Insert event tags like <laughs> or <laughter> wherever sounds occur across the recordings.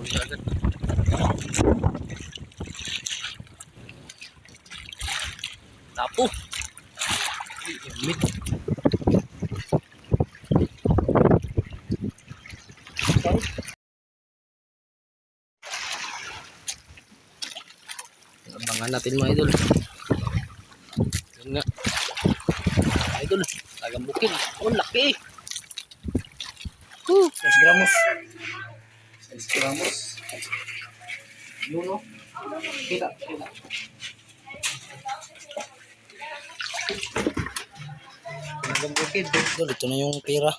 Huli agad. Tapo. Abangan natin mga idol. Yun nga. Idol, tagang bukid. Oh, laki. Woo. 6 gramos. 6 gramos. Yun o. Kita, kita. Tagang bukid. Idol, ito na yung pera.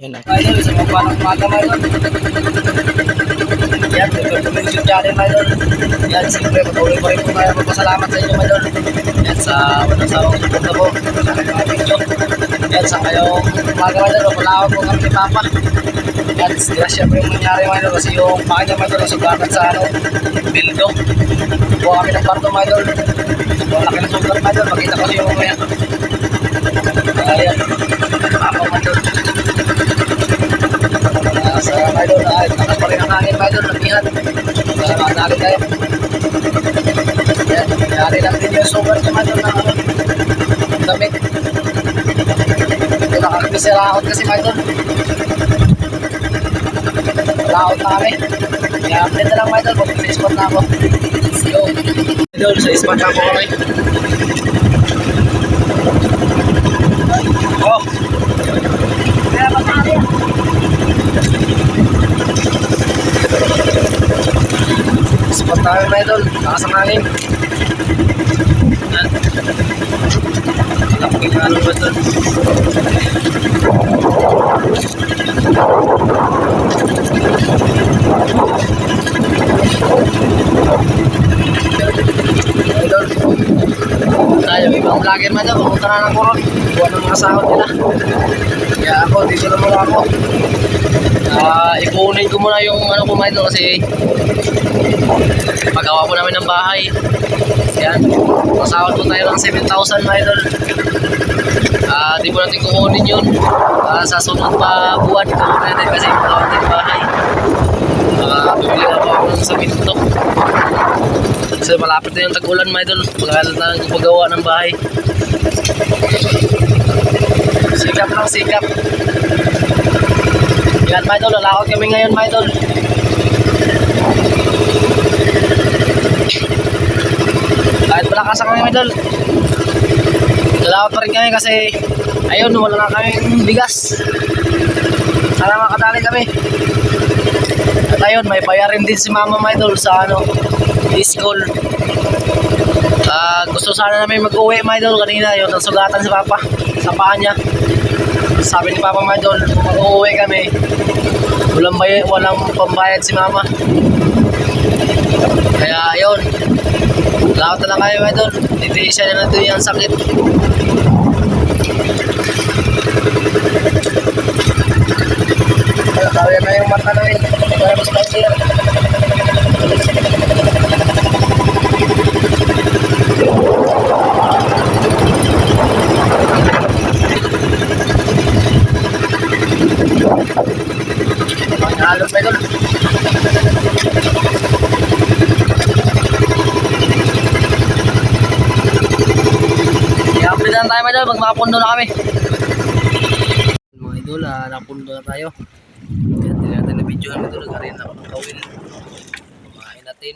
Yan ang Idol, sa mga palang mata mga idol. Yan, ito yung channel mga idol. Yan, siyempre, patuloy pa rin po tayo magpasalamat sa inyo mga idol. Yan, sa walang sawang suporta po. Sa mga video. Yan, sa umaga mga idol. Palawag po kami ni Papa. Yan, disgrasya po yung nangyari mga idol. Kasi yung pakanya mga idol, nasugatan sa ano, bildo. Buha kami ng parto mga idol. Wala laki ng sugat mga idol. Makita ko siya mamaya. Ayan, Papa mga idol. Sa idol na ay takas pa rin ang hangin mga idol nabihan para makadali tayo yan yari lang din yung niya mga idol na ano damit nakakabis sa laot kasi mga idol laot na kami kaya update na lang mga idol spot na ako. Yo idol sa spot na ako kami oh. Kaya matali Spot namin mga idol. Tayo ibang vlogger man dyan, pumunta na ng koron. Buwan ng mga sahod nila. Kaya ako, dito na ako. Ah, ipunin ko muna yung ano ko mga idol kasi paggawa po namin ng bahay. Yan. Masahod po tayo ng 7,000 mga idol. Ah, di po natin kukunin yun. Ah, sa sunod pa buwan, kukunin natin kasi magawa natin yung bahay. Ah, bibili na po ako ng saminto. Kasi malapit na yung tag-ulan mga idol. Magalat na yung paggawa ng bahay. Sikap lang sikap. Yan mga idol, lalakot kami ngayon mga idol. Kahit malakas ang mga idol. Lalakot pa rin kami kasi ayun, wala na kaming bigas. Sana makadali kami. At ayun, may bayarin din si mama mga idol sa ano, school. Ah, gusto sana namin mag-uwi mga idol kanina yun, sugatan si papa sa paa niya. Sabi ni papa mga idol, kung mag-uwi kami, walang, bay walang pambayad si mama. Kaya ayun, lakot na lang kayo mga idol. Titiisya na natin yung sakit. Kaya na yung mata namin. Para mas maisiya. Mga halong pa I-update na tayo mga idol pag makapundo na kami. Mga idol, ah, napundo na tayo. Kaya hindi natin na video ang idol. Nagarin ako ng kawil. Kumain natin.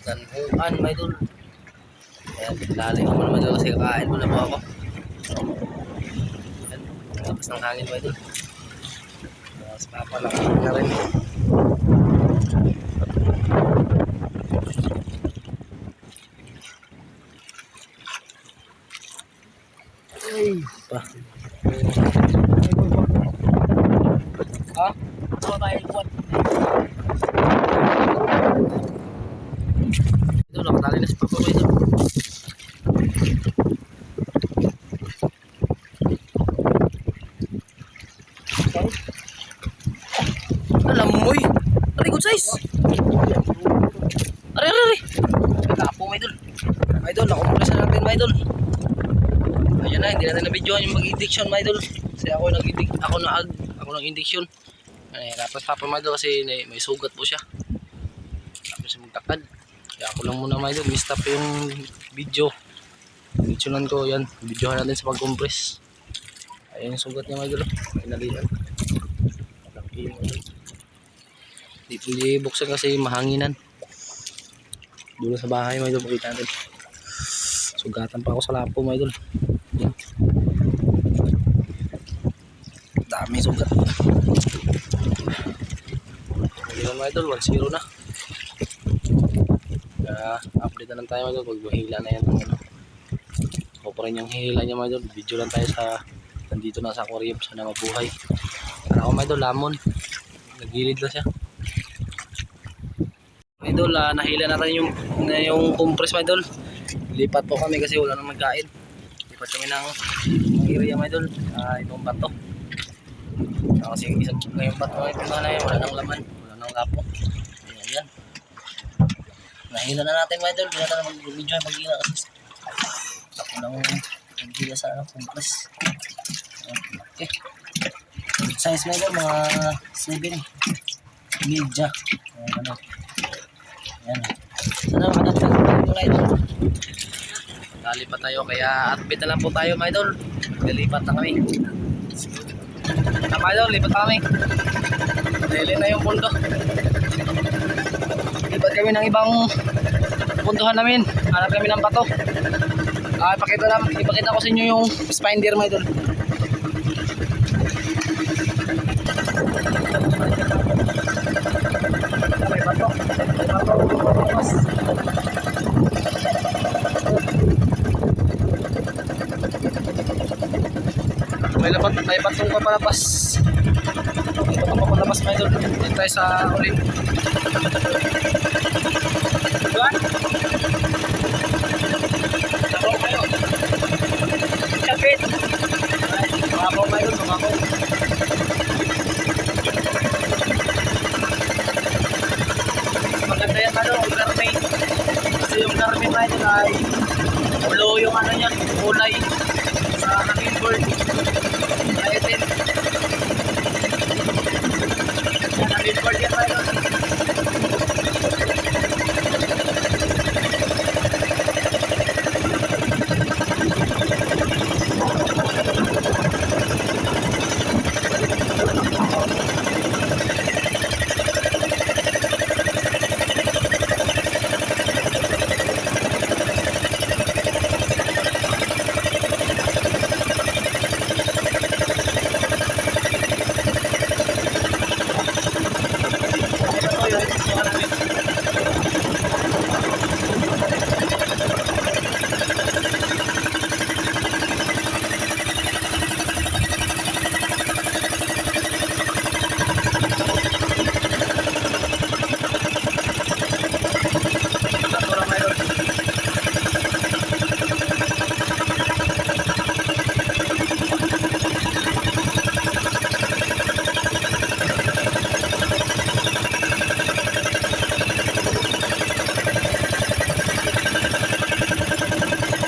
Ganhuan mga idol. Kaya ako naman idol kasi kakain mo na po ako. Tapos ng hangin mga idol. Tapos papalaki na rin. Ay, pa. Ha? Ano tayo buwan? Ito, nakatali na si Papa ko ito. Alam mo eh. Very good size. Are, are, are. Tapo, my idol. My idol, nakumpulisan natin, my idol. Ayan na, hindi natin na-video yung mag-indiction, my idol. Kasi ako nag ako na ako ng indiction. Ay, tapos papa mga idol kasi may, may sugat po siya. Tapos siya magtakad. Kaya ako lang muna mga idol. I-stop yung video. Videonan ko yan. Videohan natin sa pag-compress. Ayun yung sugat niya mga idol. May nalihan. Idol. Di hindi buksan kasi mahanginan. Doon sa bahay mga idol. Pakita natin. Sugatan pa ako sa lapo mga idol. Yan. Dami sugat. Ngayon mga idol, 1-0 na. Kaya update na lang tayo mga idol pag na yan. Ano. Ako pa rin yung hila niya mga idol. Video lang tayo sa nandito na sa aquarium. Sana mabuhay. Para ako mga idol, lamon. Nagilid lang siya. Mga idol, ah, nahila natin yung, na yung compress mga idol. Lipat po kami kasi wala nang magkain. Lipat kami ng, ng area mga idol. Ah, itong bato. Kasi isang ngayong bato na itong na wala nang laman. Wala nang lapo. Ayan yan. Nahila na natin mga idol. Hindi natin na mag-video yung paghila kasi ako lang paghila sa ano, compress. Ayan, Okay. Size mga idol, mga 7 media. Ayan, ano. Ayan. Sana makadagdag tayo mga idol. Lalipat tayo kaya atbit na lang po tayo mga idol. Lilipat na kami. Tama idol, lipat na kami. Dahilin na yung pundo. Lipat kami ng ibang puntuhan namin. Hanap kami ng bato. Ah, ipakita lang, ipakita ko sa inyo yung spine deer mga idol. May lapat, may batong papalapas. Tayo sa uli. Diyan? Sabaw kayo. Kapit. Ay, Tumabaw mga idol, tumabaw. Maganda yan ano, yung garme. Kasi yung garme mga idol ay ulo yung ano niya, kulay sa hummingbird. Item. Yan, hummingbird yan mga idol. Ito yun, yung ano yun. Ito lang, mga idol.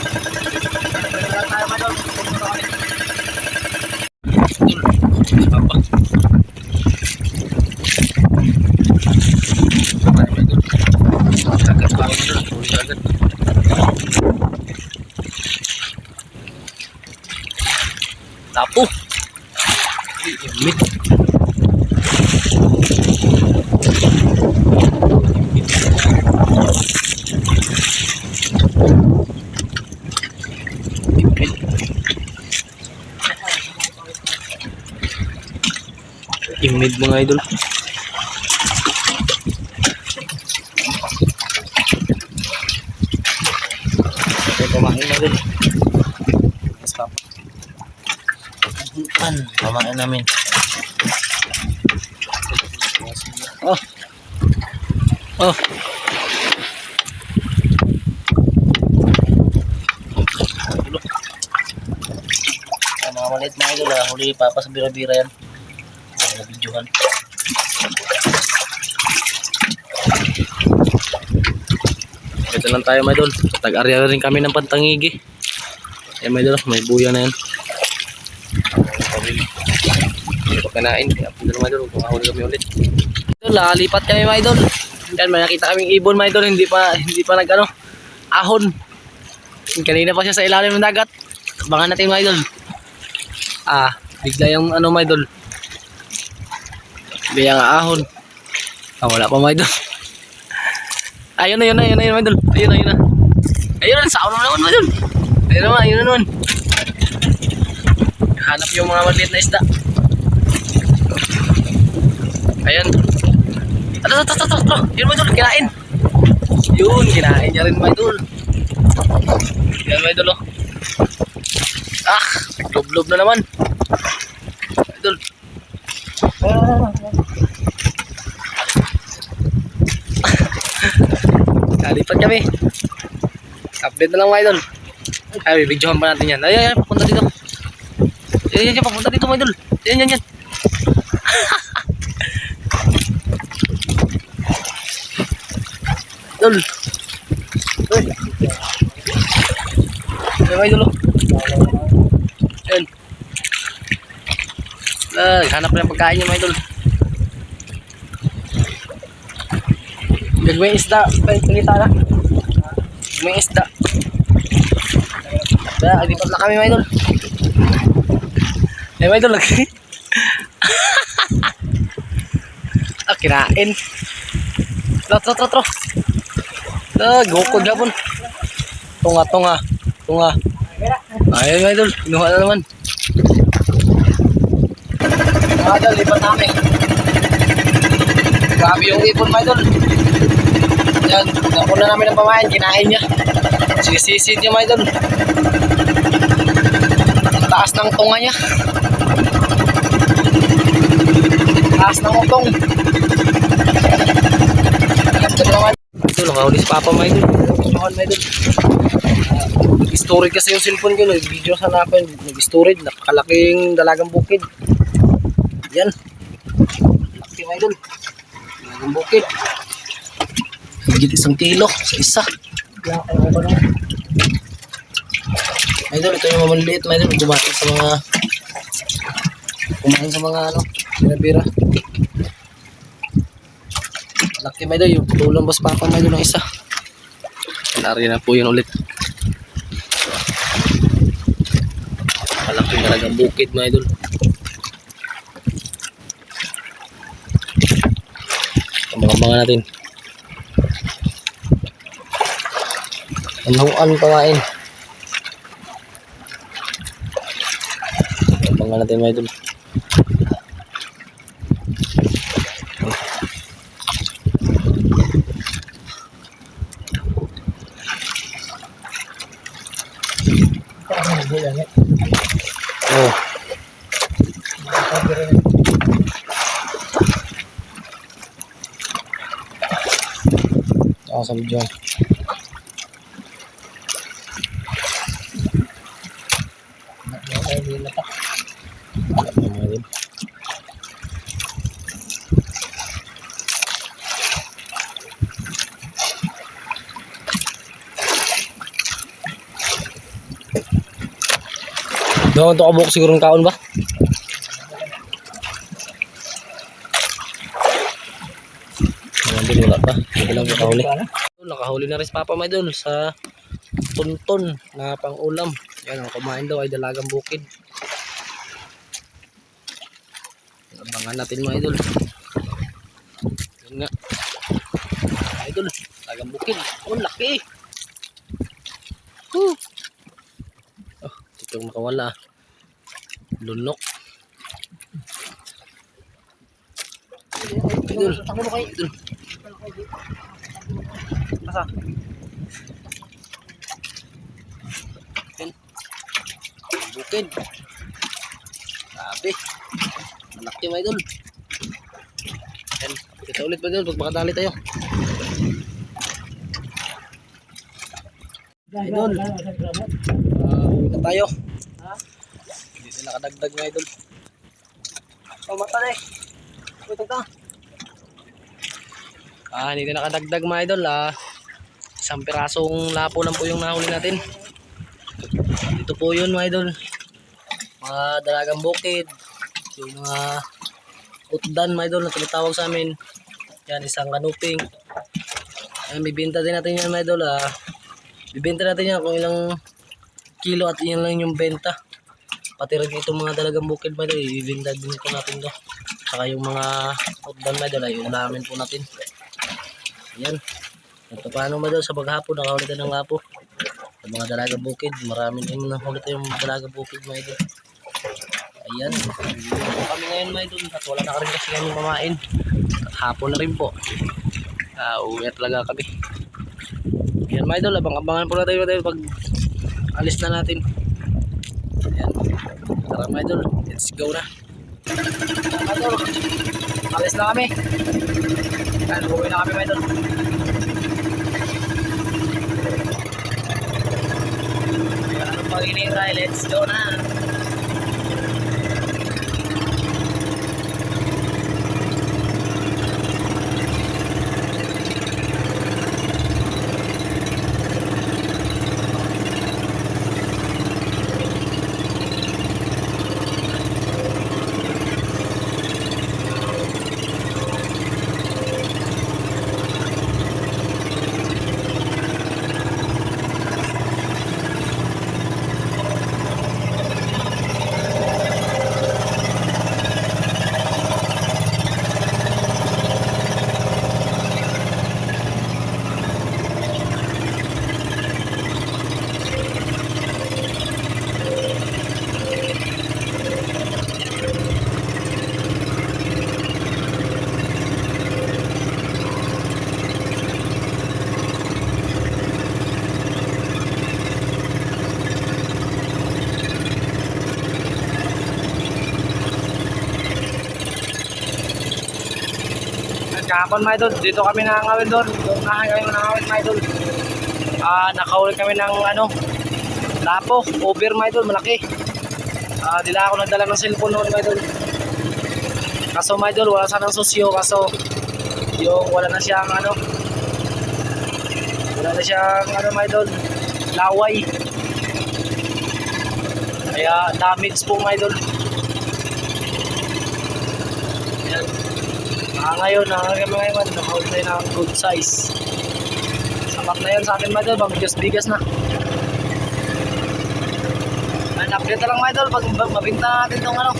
Wala tayo mga idol. Pupunta kami. Apa? Agad pa ako doon. Huli agad. Tapo. Imit. Imit. Imid mga idol. Okay, kumain na din. Yes, papa. An, kumain namin. Oh. Ah, mga maliit mga idol ah. Huli papa sa bira-bira yan. Mga videohan. Ito lang tayo mga idol. Tag-area rin kami ng pantangigi. Eh mga idol, may buya na yan. Pabili. kanain. Kaya mga idol, kumahuli kami ulit. Idol, lalipat kami mga idol. Yan, may nakita kaming ibon mga idol, hindi pa, hindi pa nag ano, ahon. Kanina pa siya sa ilalim ng dagat. Abangan natin mga idol. Ah, bigla yung ano mga idol. Bigla nga ahon. Ah, wala pa mga idol. <laughs> Ayun na, yun na, yun na, yun na, idol. Ayun na, yun na. Ayun na, sa ulo naman, mga idol. Ayun naman, ayun na naman. Hanap yung mga maliit na isda. Ayan. Ito, ito, ito, ito, ito. Yun, mga idol, kinain. Yun, kinain niya rin, mga idol. Yan, mga idol, oh. Ah, naglob-lob na naman. Idol. Kalipat <laughs> kami. Update na lang mga idol. Ay, videohan pa natin yan. Ay, ay, ay, papunta dito. Yan, yan, yan, papunta dito mga idol. Yan, yan, yan. <laughs> Idol. Uy. Yan mga idol, oh. Yan. Ah, hanap na pagkain yung mga idol. May isda, pinita na. May isda. Kaya, aglipat na kami mga idol. Eh, mga idol, lagi. <laughs> ah, kinain. Tro, tro, tro, tro. Ah, gukod hapon. Tunga, tunga. Tunga. Ayun mga idol, kinuha na naman. Mga idol, lipat namin. Grabe yung ipon mga idol. Yan, napuna namin ng pamayan, kinain niya. Sisisid niya mga idol. Ang taas ng tunga niya. Taas ng utong. Ito naman. Ito, nakahuli si Papa mga idol. Nakahuli mga idol. Nag-storage kasi yung cellphone ko. Nag-video sana ako. Nag-storage. Nakakalaking dalagang bukid. Yan. Laki mga idol. Dalagang bukid. Higit isang kilo sa isa. Idol, ito yung mamaliit idol. Kumain sa mga kumain sa mga ano, bira-bira. Laki idol, yung tulong boss papa mga idol ng isa. Kanari na po yun ulit. Malaki talagang bukid mga idol. Abang-abangan natin. Anuan pamain. Abangan natin mga idol. Mga idol. Doon to kabuk siguro ng kaon ba? Mga idol, wala pa. Hindi lang nakahuli. Na rin si Papa mga idol sa tunton na pang ulam. Yan, ang kumain daw ay dalagang bukid. Abangan natin mga idol. Yan nga. Mga idol, dalagang bukid. Oh, laki. Huh. Oh, ito makawala. Lunok. Idol, idol. Asa? Yan. Bukid. Sabi. Malaki mga idol. Yan. Kita ulit ba idol? Pag makadali tayo. Idol. Ah, uwi na tayo. Dito nakadagdag mga idol. Oh, mata na eh. Wait, ito. Ah, dito nakadagdag mga idol. Ah, isang pirasong lapo lang po yung nahuli natin. Dito po yun mga idol. Mga dalagang bukid. Yung mga utdan mga idol na tinatawag sa amin. Yan, isang kanuping. Ayan, bibenta din natin yan mga idol. Ah. Bibenta natin yan kung ilang kilo at yan lang yung benta. Pati rin itong mga dalagang bukid mga idol, ibibenta din po natin to. Saka yung mga mga idol ay ulamin po natin. Yan. Ito paano mga idol sa paghapon, nakahulitan ng lapo. Sa mga dalaga bukid, marami din nahulita yung dalaga bukid mga idol. Ayan. Kami ngayon mga idol at wala na ka rin kasi kami mamain. At hapon na rin po. Ah, uwi na talaga kami. Ayan mga idol, abang-abangan po natin mga idol pag alis na natin. Ayan. Tara mga idol, let's go na. Mga idol, alis na kami. Ayan, uwi na kami mga idol. Ayan, ano pag hinihintay, let's go na. Kahapon mga idol, dito kami nangangawin doon. Doon kami nangangawin mga idol. Ah, nakahuli kami ng ano, lapo, over mga idol, malaki. Ah, dila ako nagdala ng cellphone noon mga idol. Kaso mga idol, wala sanang sosyo, kaso yung wala na siyang ano, wala na siyang ano mga idol, laway. Kaya damage po mga idol. Ah, ngayon, ah, ngayon mga ngayon, nakahuli tayo ng good size. Sapat na yun sa akin, mga idol, bigas-bigas na. Ay, update na lang, mga pag mabinta natin itong ano.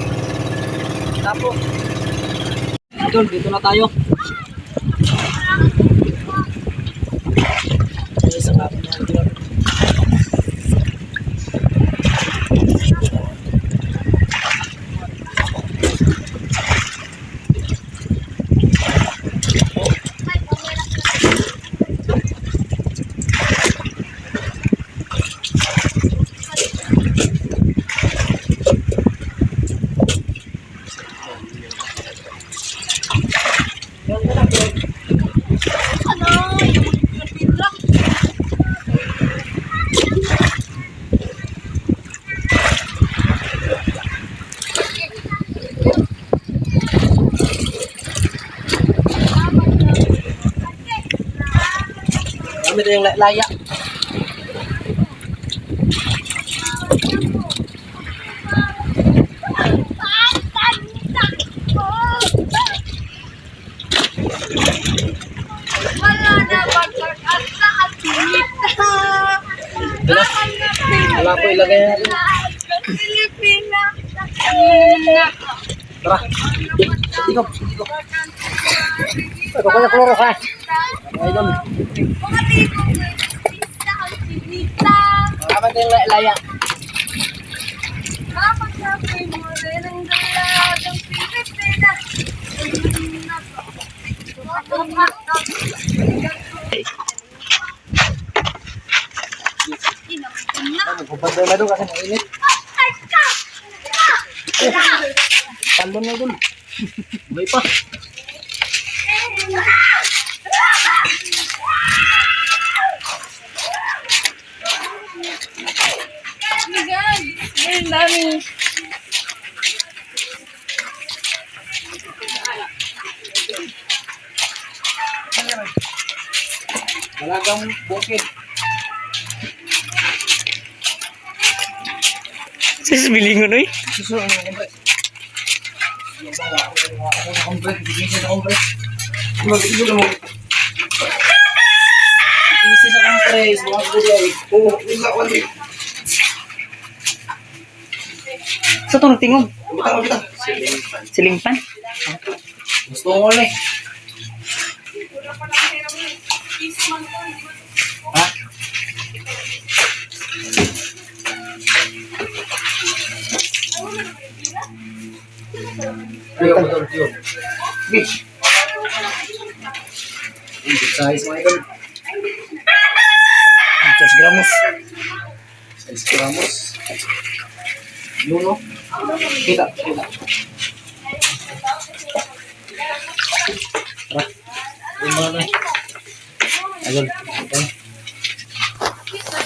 Tapo. Idol, dito na tayo. Kami ito yung la- laya. Wala na po, ilagay natin. Pilipina. Tara. Ikaw, ikaw. Ay, kukuha kloro ha. Idol. Mga tipo. Kami ito yung la- laya. Kapag sabi mo rin ang dalagang Pilipina. Ay, magpupad na doon kasi mainit. Talon na doon. May pa. <laughs> Ang dami. Malagang bukid. Sis, bilingon oy. Susunod mo, kumpre. Compress, mga kulay. Oo, isa ko din. Sa ito nagtingog? Silingpan? Gusto ko ulit. Ha? Bitch. Good size, mga idol. 10 gramos. 6 gramos. Yun, no? Kita, kita. Tara. Yun mga na. Idol. Ito.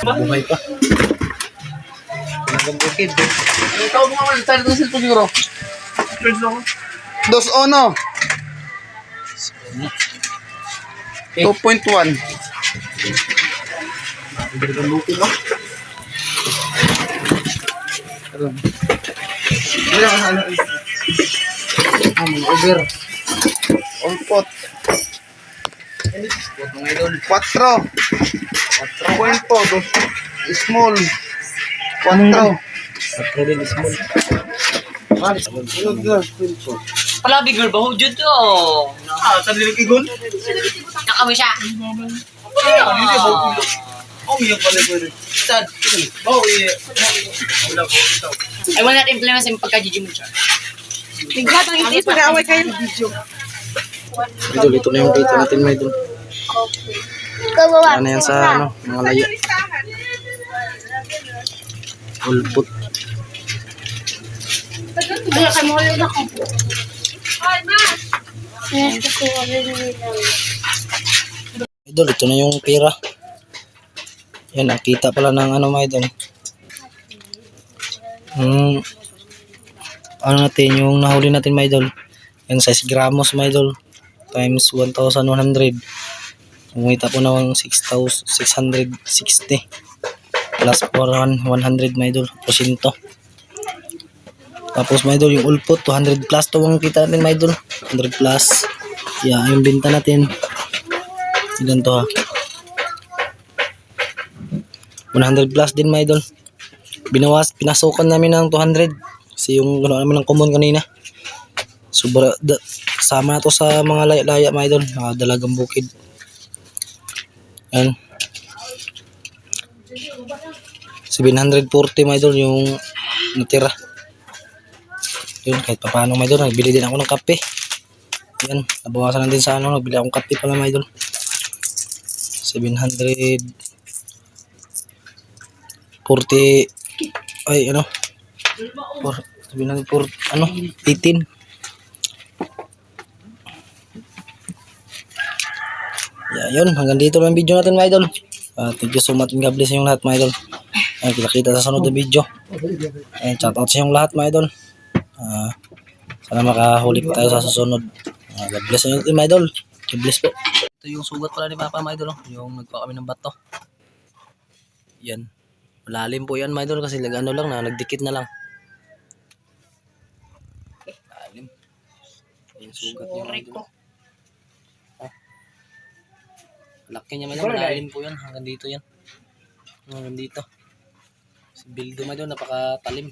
Buhay pa. Hanggang bukid. Ikaw mo nga man, tayo ng cellphone siguro. Dos ono. 2.1. Hanggang bukid, no? Wala ka ano. Ah, mga over. On pot. Huwag mga idol. 4. 4. Dos. Small. 4. Patro din, small. Ano girl? 4. Pala, big girl ba? Hujud to. Ah, sa lilig igon? Nakami siya. Oh, iya pala pwede. Sad. Oh, iya. Wala po. I will not implement sa pagka-GG mo siya. Bigla tang hindi pag-away kayo. Idol, ito na yung kita natin mga idol. Ano yan sa ano, mga layo. Ulput. Kaya kayo mo ulit ako. Ay, ma! Idol, ito na yung pera. Yan, nakita pala ng ano mga idol. Hmm, ano natin, yung nahuli natin mga idol. Yung 6 gramos mga idol. Times 1,100. Kumita po na ng 6,660. Plus 400 mga idol. Porsyento. Tapos mga idol, yung ulput, 200 plus to ang kita natin mga idol. 100 plus. Yeah, yung binta natin. Ilan to ha? 100 plus din mga idol. Binawas, pinasukan namin ng 200. Kasi yung ano namin ng common kanina. Sobra, da, sama to sa mga laya-laya mga idol. Mga dalagang bukid. Yan. 740 mga idol yung natira. Yun, kahit pa paano mga idol. Nagbili din ako ng kape. Yan, nabawasan na din sa ano. Nagbili akong kape pala mga idol. 700 40 ay ano? For, 740 ano? 18 yeah, yun. Hanggang dito lang ang video natin mga idol. Uh, thank you so much and God bless yung lahat mga idol. Ay kita kita sa sunod na video. And shout out sa yung lahat mga idol. Ah, sana makahuli pa tayo sa susunod. Ah, God bless yung mga idol. God bless po. Ito yung sugat pala ni Papa mga idol oh. yung nagkuha kami ng bato. Yan malalim po yan mga idol kasi nag ano lang na nagdikit na lang. Malalim yung sugat niya mga idol Ah. laki niya mga idol malalim po yan hanggang dito yan. Hanggang dito. Si Bildo mga idol napakatalim